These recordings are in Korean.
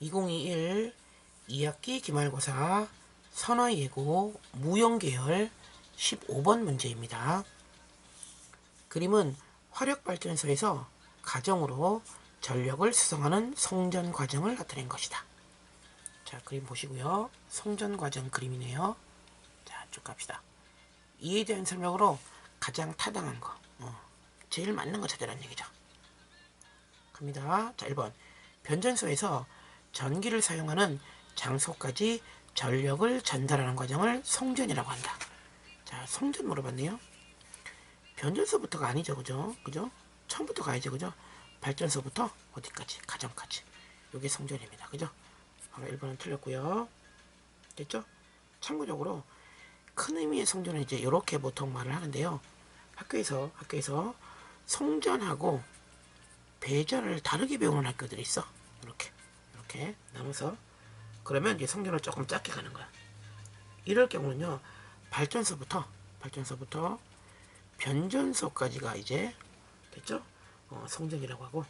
2021 2학기 기말고사 선화예고 무용계열 15번 문제입니다. 그림은 화력발전소에서 가정으로 전력을 수송하는 송전 과정을 나타낸 것이다. 자, 그림 보시고요. 송전 과정 그림이네요. 자, 쭉 갑시다. 이에 대한 설명으로 가장 타당한 거, 어, 제일 맞는 거 찾으라는 얘기죠. 갑니다. 자, 1번. 변전소에서 전기를 사용하는 장소까지 전력을 전달하는 과정을 송전이라고 한다. 자, 송전 물어봤네요. 변전소부터가 아니죠, 그죠? 그죠? 처음부터 가야죠, 그죠? 발전소부터 어디까지? 가정까지. 요게 송전입니다, 그죠? 바로 1번은 틀렸고요. 됐죠? 참고적으로 큰 의미의 송전은 이제 이렇게 보통 말을 하는데요. 학교에서 학교에서 송전하고 배전을 다르게 배우는 학교들이 있어. 이렇게 이렇게 나눠서 그러면 이제 성전을 조금 작게 가는 거야. 이럴 경우는요 발전소부터 발전소부터 변전소까지가 이제 됐죠? 어, 성전이라고 하고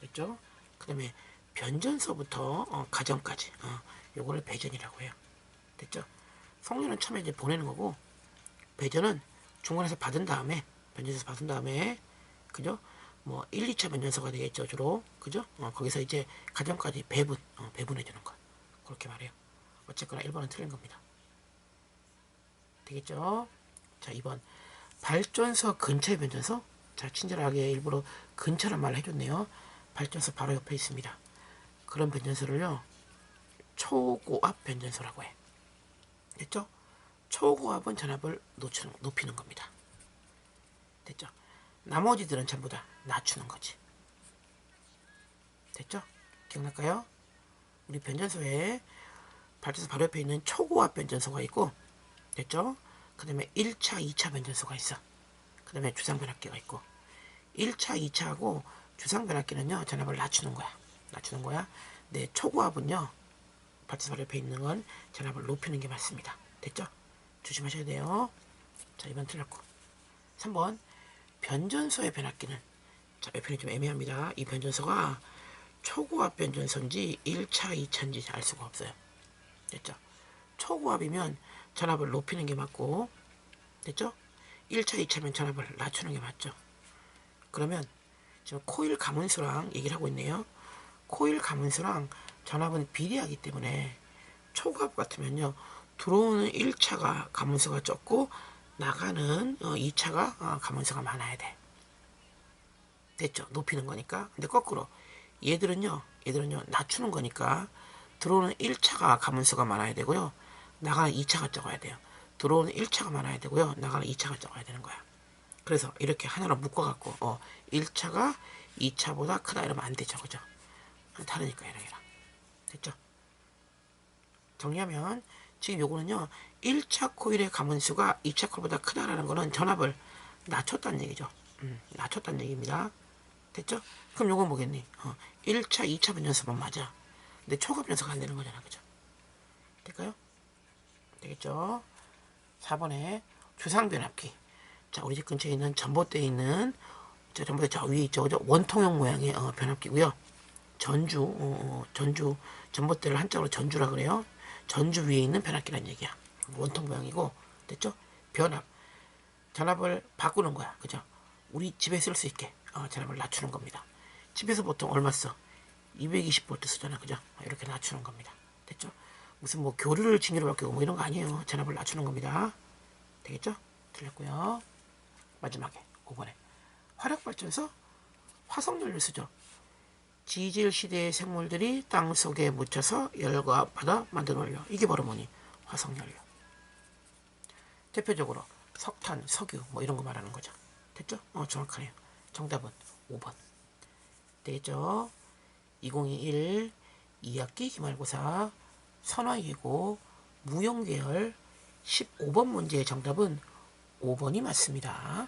됐죠? 그 다음에 변전소부터 어, 가정까지 어, 요거를 배전이라고 해요. 됐죠? 성전은 처음에 이제 보내는 거고 배전은 중간에서 받은 다음에 변전소에서 받은 다음에 그죠? 뭐 1, 2차 변전소가 되겠죠 주로 그죠? 어, 거기서 이제 가정까지 배분 어, 배분해 주는 거 그렇게 말해요. 어쨌거나 1번은 틀린 겁니다. 되겠죠? 자 2번 발전소 근처의 변전소 자 친절하게 일부러 근처란 말을 해줬네요. 발전소 바로 옆에 있습니다. 그런 변전소를요 초고압 변전소라고 해. 됐죠? 초고압은 전압을 높이는, 높이는 겁니다. 됐죠? 나머지들은 전부 다 낮추는 거지. 됐죠? 기억날까요? 우리 변전소에 발전소 바로 옆에 있는 초고압 변전소가 있고, 됐죠? 그 다음에 1차, 2차 변전소가 있어. 그 다음에 주상변압기가 있고, 1차, 2차하고 주상변압기는요, 전압을 낮추는 거야. 낮추는 거야. 네, 초고압은요, 발전소 바로 옆에 있는 건 전압을 높이는 게 맞습니다. 됐죠? 조심하셔야 돼요. 자, 2번 틀렸고. 3번. 변전소의 변압기는 자, 몇 편이 좀 애매합니다. 이 변전소가 초고압 변전소인지 1차, 2차인지 알 수가 없어요. 됐죠? 초고압이면 전압을 높이는 게 맞고 됐죠? 1차, 2차면 전압을 낮추는 게 맞죠? 그러면 지금 코일 가문수랑 얘기를 하고 있네요. 코일 가문수랑 전압은 비례하기 때문에 초고압 같으면요. 들어오는 1차가 가문수가 적고 나가는 어, 2차가 어, 가문수가 많아야 돼. 됐죠? 높이는 거니까. 근데 거꾸로 얘들은요. 얘들은요. 낮추는 거니까 들어오는 1차가 가문수가 많아야 되고요. 나가는 2차가 적어야 돼요. 들어오는 1차가 많아야 되고요. 나가는 2차가 적어야 되는 거야. 그래서 이렇게 하나로 묶어갖고 어 1차가 2차보다 크다 이러면 안 되죠. 그죠? 다르니까 얘랑이랑. 됐죠? 정리하면 지금 요거는요 1차 코일의 가문수가 2차 코일보다 크다라는 거는 전압을 낮췄다는 얘기죠 음, 낮췄다는 얘기입니다 됐죠? 그럼 요건 뭐겠니? 어, 1차 2차 변전소만 맞아 근데 초급 변수가 안 되는 거잖아 그죠? 될까요? 되겠죠? 4번에 주상변압기 자 우리 집 근처에 있는 전봇대에 있는 저 전봇대 저 위에 있죠 그죠? 원통형 모양의 어, 변압기고요 전주 어, 어, 전주 전봇대를 한자로 전주라 그래요 전주 위에 있는 변압기란 얘기야. 원통 모양이고 됐죠? 변압. 전압을 바꾸는 거야. 그죠? 우리 집에 쓸 수 있게 어, 전압을 낮추는 겁니다. 집에서 보통 얼마 써? 220V 쓰잖아. 그죠? 이렇게 낮추는 겁니다. 됐죠? 무슨 뭐 교류를 진유로 바뀌고 뭐 이런 거 아니에요. 전압을 낮추는 겁니다. 되겠죠? 틀렸고요. 마지막에 5번에 화력발전소 화석연료 쓰죠. 지질 시대의 생물들이 땅 속에 묻혀서 열과 받아 만든 원료. 이게 바로 뭐니? 화석연료. 대표적으로 석탄, 석유 뭐 이런 거 말하는 거죠. 됐죠? 어, 정확하네요. 정답은 5번. 되겠죠? 2021 2학기 기말고사 선화예고 무용계열 15번 문제의 정답은 5번이 맞습니다.